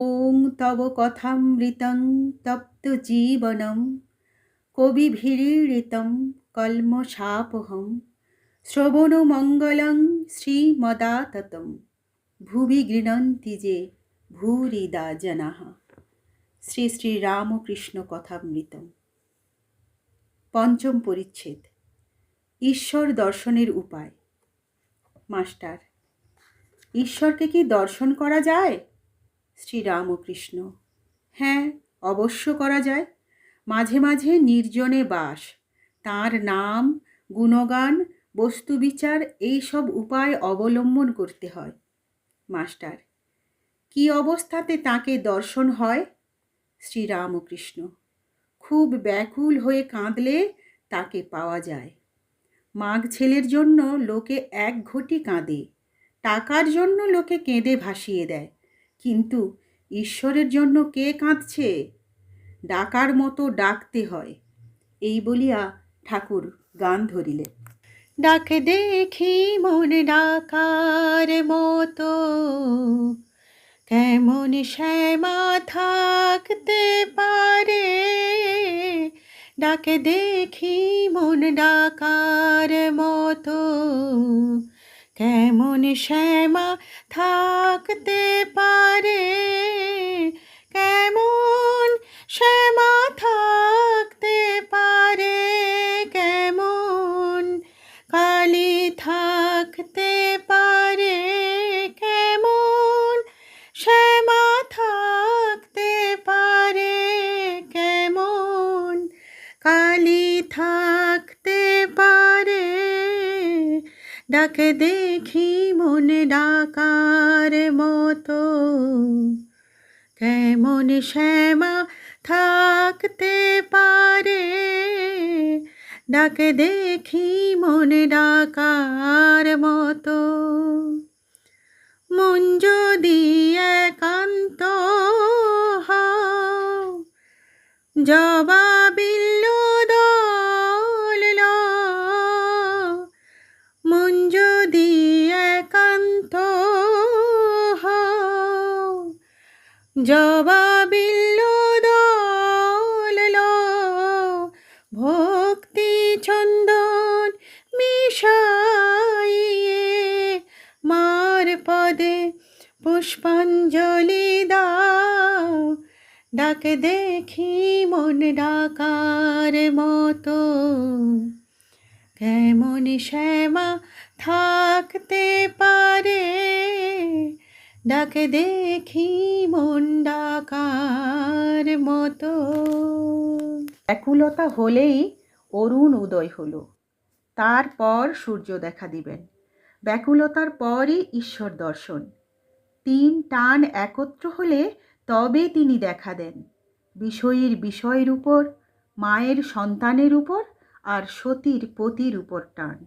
ওং তব কথামৃতং তপ্ত জীবনম কবিভিড়িতম কলমশাপহম শ্রবণমঙ্গলং শ্রীমদাততম ভুবি গৃণন্তি যে ভূরিদা জনা শ্রী শ্রী রামকৃষ্ণ কথামৃতম পঞ্চম পরিচ্ছেদ। ঈশ্বর দর্শনের উপায়। মাস্টার, ঈশ্বরকে কি দর্শন করা যায়? শ্রীরামকৃষ্ণ। হ্যাঁ অবশ্য করা যায়। মাঝে মাঝে নির্জনে বাস। তার নাম, গুণগান, বস্তুবিচার এই সব উপায় অবলম্বন করতে হয়। মাস্টার, কি অবস্থাতে তাকে দর্শন হয়? শ্রীরামকৃষ্ণ, খুব ব্যাকুল হয়ে কাঁদলে তাকে পাওয়া যায়। মাঘ ছেলের জন্য লোকে এক ঘটি কাঁদে। টাকার জন্য লোকে কেঁদে ভাসিয়ে দেয়। কিন্তু ঈশ্বরের জন্য কে কাঁদছে? ডাকার মতো ডাকতে হয়। এই বলিয়া ঠাকুর গান ধরিলেন। ডাক দেখি মন ডাকার মতো, কেমন শ্যামা থাকতে পারে? ডাকে দেখি মন ডাকার মতো, কেমন শ্যামা থাকতে পারে। কেমন শ্যামা থাকতে পারে? কেমন কালি থাকতে পারে? কেমন শ্যামা থাকতে পারে? কেমন কালি থাকতে পারে? ডাকে মনে ডাকার মতো? কেমন শ্যামা থাকতে পারে? ডাকে দেখি মনে ডাকার মতো। মন যদি একান্ত হও, জবাবিল্ল দল লও। ভক্তি চন্দন মিশাইয়ে মার পদে পুষ্পাঞ্জলি দাও ডাক দেখি মন ডাকার মতো কেমন শ্যামা থাকতে পারে ডাক দেখি মন ডাকার মতো। ব্যাকুলতা হলেই অরুণ উদয় হলো। তারপর সূর্য দেখা দিবেন। ব্যাকুলতার পরই ঈশ্বর দর্শন। তিন টান একত্র হলে তবে তিনি দেখা দেন। বিষয়ীর বিষয়ের উপর, মায়ের সন্তানের উপর আর সতীর পতির উপর টান।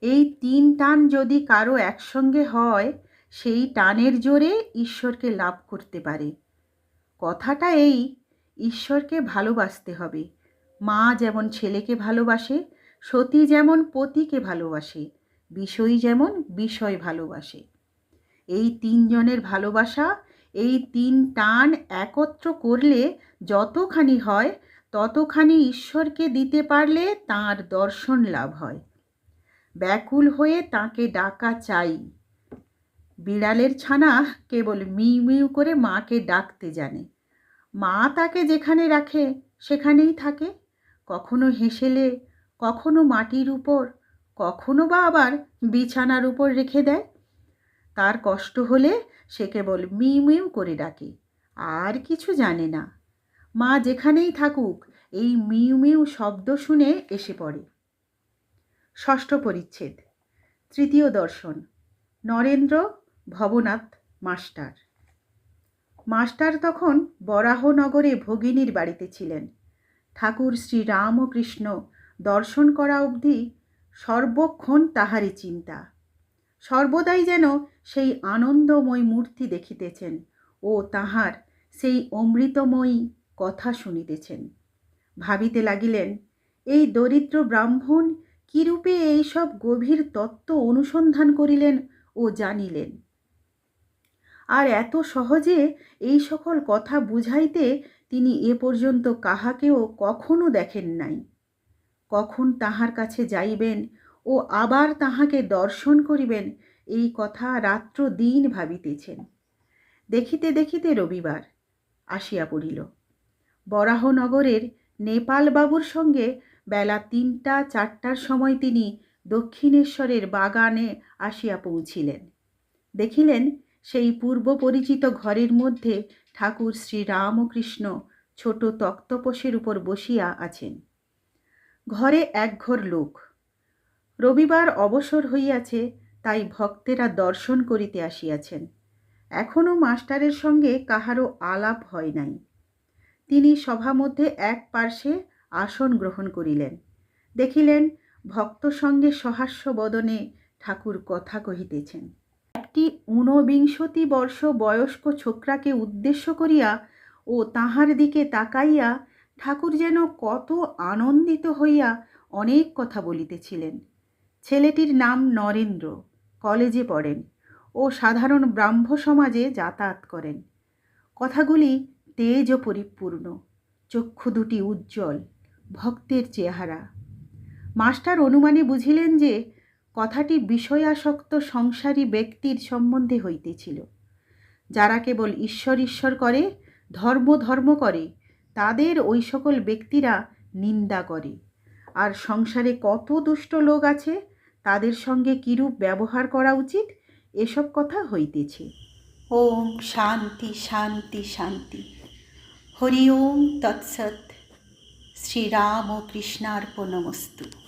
এই তিন টান যদি কারও একসঙ্গে হয় সেই টানের জোরে ঈশ্বরকে লাভ করতে পারে। কথাটা এই, ঈশ্বরকে ভালোবাসতে হবে। মা যেমন ছেলেকে ভালোবাসে, সতী যেমন পতিকে ভালোবাসে, বিষয়ী যেমন বিষয় ভালোবাসে। এই তিনজনের ভালোবাসা, এই তিন টান একত্র করলে যতখানি হয়, ততখানি ঈশ্বরকে দিতে পারলে তার দর্শন লাভ হয়। ব্যাকুল হয়ে তাকে ডাকা চাই। বিড়ালের ছানা কেবল মিউ মিউ করে মাকে ডাকতে জানে। মা তাকে যেখানে রাখে, সেখানেই থাকে। কখনো হেসেলে, কখনো মাটির উপর, কখনো বা আবার বিছানার উপর রেখে দেয়। তার কষ্ট হলে সে কেবল মিউ মিউ করে ডাকে, আর কিছু জানে না। মা যেখানেই থাকুক, এই মিউ মিউ শব্দ শুনে এসে পড়ে। ষষ্ঠ পরিচ্ছেদ, তৃতীয় দর্শন, নরেন্দ্র ভবনাথ মাস্টার। মাস্টার তখন বরাহনগরে ভগিনীর বাড়িতে ছিলেন। ঠাকুর শ্রী রামকৃষ্ণ দর্শন করা অবধি সর্বক্ষণ তাহারই চিন্তা। সর্বদাই যেন সেই আনন্দময় মূর্তি দেখিতেছেন ও তাহার সেই অমৃতময়ী কথা শুনিতেছেন। ভাবিতে লাগিলেন, এই দরিদ্র ব্রাহ্মণ কিরূপে এইসব গভীর তত্ত্ব অনুসন্ধান করিলেন ও জানিলেন? আর এত সহজে এই সকল কথা বুঝাইতে তিনি এ পর্যন্ত কাহাকেও কখনো দেখেন নাই। কখন তাহার কাছে যাইবেন ও আবার তাহাকে দর্শন করিবেন এই কথা রাত্র দিন ভাবিতেছেন। দেখিতে দেখিতে রবিবার আসিয়া পড়িল। বরাহনগরের নেপালবাবুর সঙ্গে বেলা তিনটা চারটার সময় তিনি দক্ষিণেশ্বরের বাগানে আসিয়া পৌঁছিলেন। দেখিলেন সেই পূর্ব পরিচিত ঘরের মধ্যে ঠাকুর শ্রী রামকৃষ্ণ ছোট তক্তপোষের উপর বসিয়া আছেন। ঘরে একঘর লোক। রবিবার অবসর হইয়াছে, তাই ভক্তেরা দর্শন করিতে আসিয়াছেন। এখনও মাস্টারের সঙ্গে কাহারও আলাপ হয় নাই। তিনি সভামধ্যে এক পার্শ্বে আসন গ্রহণ করিলেন। দেখিলেন, ভক্ত সঙ্গে সহাস্য বদনে ঠাকুর কথা কহিতেছেন। একটি ঊনবিংশতি বর্ষ বয়স্ক ছোকরাকে উদ্দেশ্য করিয়া ও তাহার দিকে তাকাইয়া ঠাকুর যেন কত আনন্দিত হইয়া অনেক কথা বলিতেছিলেন। ছেলেটির নাম নরেন্দ্র, কলেজে পড়েন ও সাধারণ ব্রাহ্ম সমাজে যাতায়াত করেন। কথাগুলি তেজ ও পরিপূর্ণ, চক্ষু দুটি উজ্জ্বল, ভক্তের চেহারা। মাস্টার অনুমানে বুঝিলেন যে কথাটি বিষয়াসক্ত সংসারী ব্যক্তির সম্বন্ধে হইতেছিল। যারা কেবল ঈশ্বর ঈশ্বর করে, ধর্ম ধর্ম করে, তাদের ওই সকল ব্যক্তিরা নিন্দা করে। আর সংসারে কত দুষ্ট লোক আছে, তাদের সঙ্গে কিরূপ ব্যবহার করা উচিত, এসব কথা হইতেছে। ওম শান্তি শান্তি শান্তি। হরি ওম তৎসৎ। কৃষ্ণার্পণমস্তু